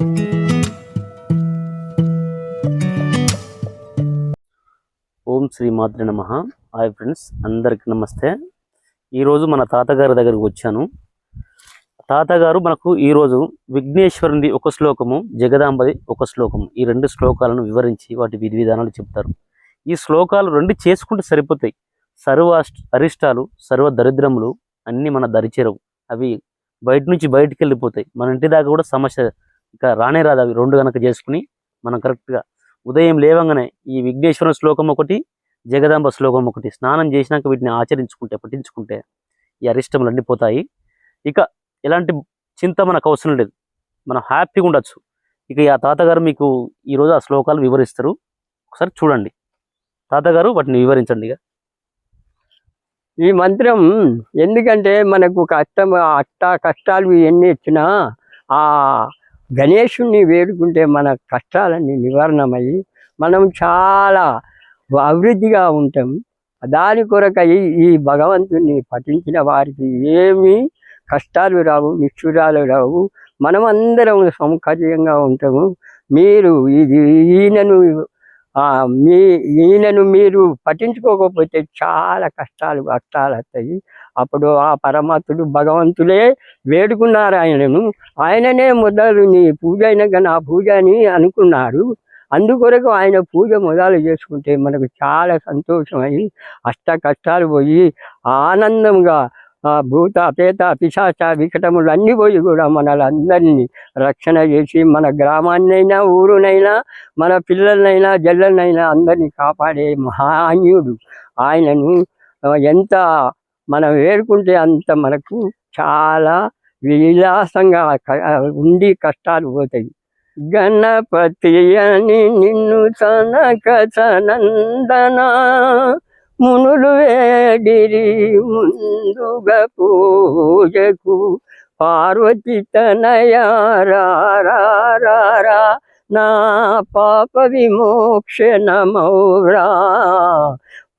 ఓం శ్రీ మాతృ నమ. Hi friends అందరికి నమస్తే. ఈరోజు మన తాతగారి దగ్గరికి వచ్చాను. తాతగారు మనకు ఈరోజు విఘ్నేశ్వరునిది ఒక శ్లోకము జగదాంబది ఒక శ్లోకము ఈ రెండు శ్లోకాలను వివరించి వాటి విధి విధానాలు చెప్తారు. ఈ శ్లోకాలు రెండు చేసుకుంటే సరిపోతాయి. సర్వ అరిష్టాలు సర్వ దరిద్రములు అన్నీ మన దరిచేరవు. అవి బయట నుంచి బయటికి వెళ్ళిపోతాయి. మన ఇంటి దాకా కూడా సమస్య ఇక రానే రాదు అవి రెండు కనుక చేసుకుని మనం కరెక్ట్గా ఉదయం లేవంగానే ఈ విఘ్నేశ్వర శ్లోకం ఒకటి జగదాంబ శ్లోకం ఒకటి స్నానం చేసినాక వీటిని ఆచరించుకుంటే పఠించుకుంటే ఈ అరిష్టములన్నీ పోతాయి. ఇక ఎలాంటి చింత మనకు అవసరం లేదు. మనం హ్యాపీగా ఉండొచ్చు. ఇక ఆ తాతగారు మీకు ఈరోజు ఆ శ్లోకాలు వివరిస్తారు. ఒకసారి చూడండి. తాతగారు వాటిని వివరించండి ఇక. ఈ మంత్రం ఎందుకంటే మనకు కష్టం అట్ట కష్టాలు ఎన్ని ఇచ్చినా ఆ గణేషుణ్ణి వేడుకుంటే మన కష్టాలన్నీ నివారణమయ్యి మనం చాలా అభివృద్ధిగా ఉంటాం. దాని కొరకై ఈ భగవంతుణ్ణి పఠించిన వారికి ఏమీ కష్టాలు రావు నిష్ఠురాలు రావు. మనం అందరం సౌకర్యంగా ఉంటాము. మీరు ఇది ఈయనను మీ ఈయనను మీరు పట్టించుకోకపోతే చాలా కష్టాలు కష్టాలు వస్తాయి. అప్పుడు ఆ పరమాత్ముడు భగవంతుడే వేడుకున్నారు ఆయనను. ఆయననే మొదలు నీ పూజ అయినాక నా పూజ అని అనుకున్నారు. అందుకొరకు ఆయన పూజ మొదలు చేసుకుంటే మనకు చాలా సంతోషమై అష్ట కష్టాలు పోయి ఆనందంగా ఆ భూత పేత పిశాచ వికటములు అన్నీ పోయి కూడా మనలందరినీ రక్షణ చేసి మన గ్రామాన్నైనా ఊరునైనా మన పిల్లలనైనా జల్లనైనా అందరినీ కాపాడే మహాన్యుడు. ఆయనను ఎంత మనం వేడుకుంటే అంత మనకు చాలా విలాసంగా ఉండి కష్టాలు పోతాయి. గణపతి అని నిన్ను తనక సనందన మునులు వేడిరి ముందుగా పూజకు. పార్వతి తనయారా నా పాప విమోక్షణమౌరా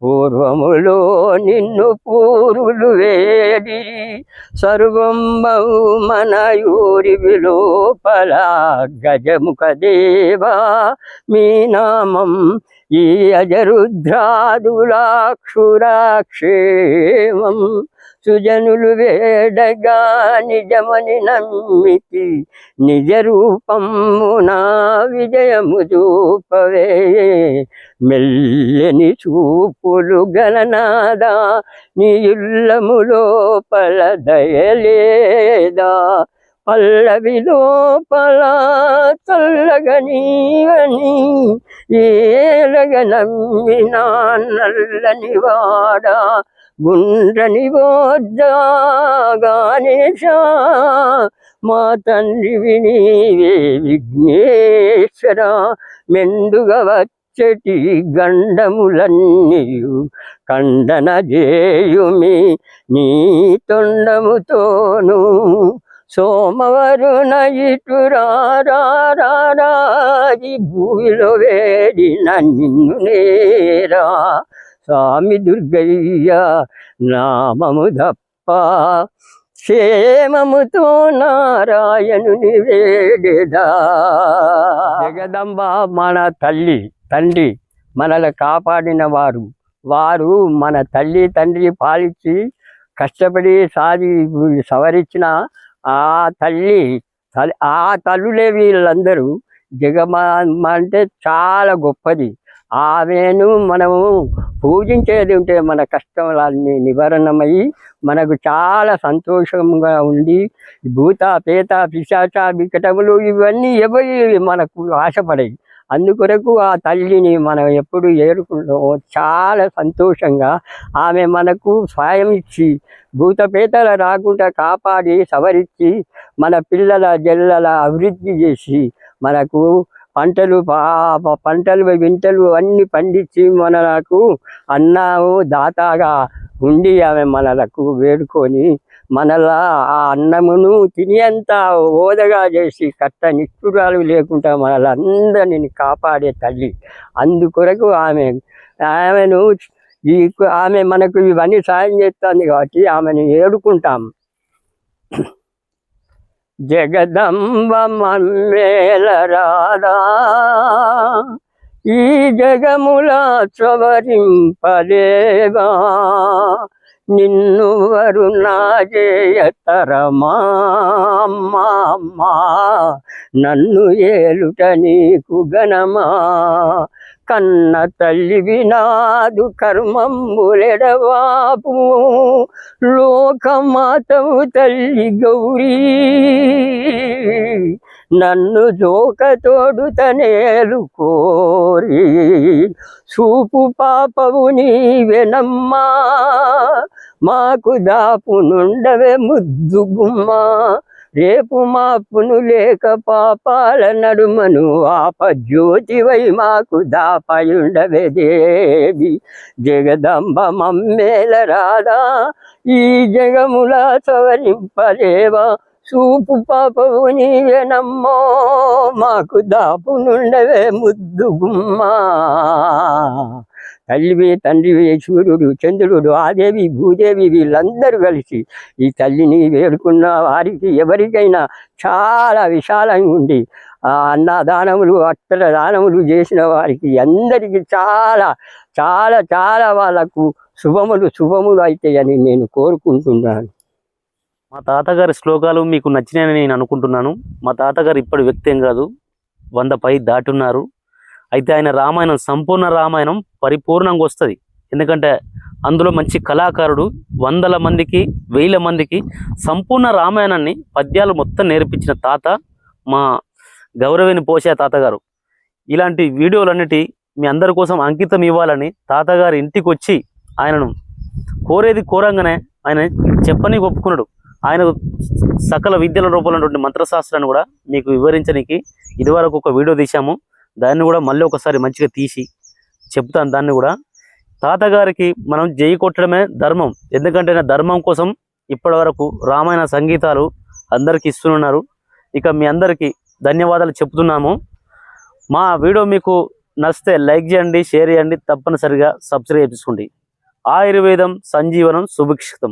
పూర్వములో నిన్ను పూరులు వేడి సర్వంబవు మన యూరి విలోపల గజముఖ దేవా మీ నామం ఈ అజరుద్రాదులాక్షురాక్షేమం సుజనులు వేడగా నిజమని నమ్మితి నిజ రూపమునా విజయము చూపవే మెల్లని చూపులు గలనాదా నీయుల్లము లోపల దయలేదా పల్లవి లోపల చల్లగనీవని ఏలగ నమ్మినా నల్లని వాడా గుండ్రని బోద్దా మా తండ్రి వినీవే విఘ్నేశ్వర మెండుగా వచ్చటి గండములన్నీయు కండన చేయుమి నీ తొండముతోను సోమవరున ఇటురారారారాజి భూమిలో వేడిన నిన్ను నేరా. స్వామి దుర్గయ్య నామము దప్ప క్షేమముతో నారాయణుని వేడెదా. జగదంబ మన తల్లి తండ్రి మనల్ని కాపాడిన వారు. వారు మన తల్లి తండ్రి పాలించి కష్టపడి సాది సవరించిన ఆ తల్లి తల్లి ఆ తల్లులే వీళ్ళందరూ జగమాంబ అంటే చాలా గొప్పది. ఆమెను మనము పూజించేది ఉంటే మన కష్టములన్నీ నివారణమయ్యి మనకు చాలా సంతోషంగా ఉండి భూత పేత పిశాచ వికటములు ఇవన్నీ ఎవరి మనకు ఆశపడేవి. అందుకొరకు ఆ తల్లిని మనం ఎప్పుడు ఏరుకుంటామో చాలా సంతోషంగా ఆమె మనకు సాయం ఇచ్చి భూతపేతల రాకుండా కాపాడి సవరించి మన పిల్లల జల్లల అభివృద్ధి చేసి మనకు పంటలు పంటలు వింటలు అన్ని పండించి మనకు అన్నము దాతాగా ఉండి ఆమె మనలకు వేడుకొని మనలా ఆ అన్నమును తినేంత ఓదగా చేసి కట్ట నిష్ఠురాలు లేకుండా మనలందరిని కాపాడే తల్లి. అందుకొరకు ఆమె ఆమెను ఈ ఆమె మనకు ఇవన్నీ సాయం చేస్తుంది కాబట్టి ఆమెను ఏడుకుంటాం. జగదంబ మమ్మేల రాధా ఈ జగముల స్వరింపలేవా నిన్ను వరుణాజేయతరమా నన్ను ఏలుట నీకు గణమా కన్న తల్లి వినాదు కర్మంబులెడవాపు లోకమాతవు తల్లి గౌరీ. నన్ను జోకతోడు తనేలు కోరి. చూపు పాపవు నీవెనమ్మా మాకు దాపు నుండవే రేపు మాపును లేక పాపాల నడుమను ఆప జ్యోతివై మాకు దాపయుండవే దేవి. జగదంబ మమ్మేల రాధా ఈ జగముల సవరింపలేవా? చూపు పాపవు నీవేనమ్మో మాకు దాపు నుండవే తల్లివి తండ్రివి సూర్యుడు చంద్రుడు ఆదేవి భూదేవి వీళ్ళందరూ కలిసి ఈ తల్లిని వేడుకున్న వారికి ఎవరికైనా చాలా విశాలంగా ఉండి ఆ అన్నదానములు అత్తర దానములు చేసిన వారికి అందరికీ చాలా చాలా చాలా వాళ్ళకు శుభములు శుభములు అవుతాయని నేను కోరుకుంటున్నాను. మా తాతగారి శ్లోకాలు మీకు నచ్చినాయని నేను అనుకుంటున్నాను. మా తాతగారు ఇప్పటి వ్యక్తి ఏం కాదు. వంద పై దాటున్నారు. అయితే ఆయన రామాయణం సంపూర్ణ రామాయణం పరిపూర్ణంగా వస్తుంది. ఎందుకంటే అందులో మంచి కళాకారుడు వందల మందికి వేల మందికి సంపూర్ణ రామాయణాన్ని పద్యాలు మొత్తం నేర్పించిన తాత మా గౌరవేని పోసే తాతగారు. ఇలాంటి వీడియోలన్నిటి మీ అందరి కోసం అంకితం ఇవ్వాలని తాతగారి ఇంటికి వచ్చి ఆయనను కోరేది కోరంగానే ఆయన చెప్పని ఒప్పుకున్నాడు. ఆయన సకల విద్యల రూపంలో ఉన్నటువంటి మంత్రశాస్త్రాన్ని కూడా మీకు వివరించడానికి ఇదివరకు ఒక వీడియో తీశాము. దాన్ని కూడా మళ్ళీ ఒకసారి మంచిగా తీసి చెప్తాను దాన్ని కూడా. తాతగారికి మనం జై కొట్టడమే ధర్మం. ఎందుకంటే నా ధర్మం కోసం ఇప్పటి వరకు రామాయణ సంగీతాలు అందరికీ ఇస్తున్నారు. ఇక మీ అందరికీ ధన్యవాదాలు చెప్తున్నాము. మా వీడియో మీకు నచ్చితే లైక్ చేయండి షేర్ చేయండి తప్పనిసరిగా సబ్స్క్రైబ్ చేసుకోండి. ఆయుర్వేదం సంజీవనం సుభిక్షితం.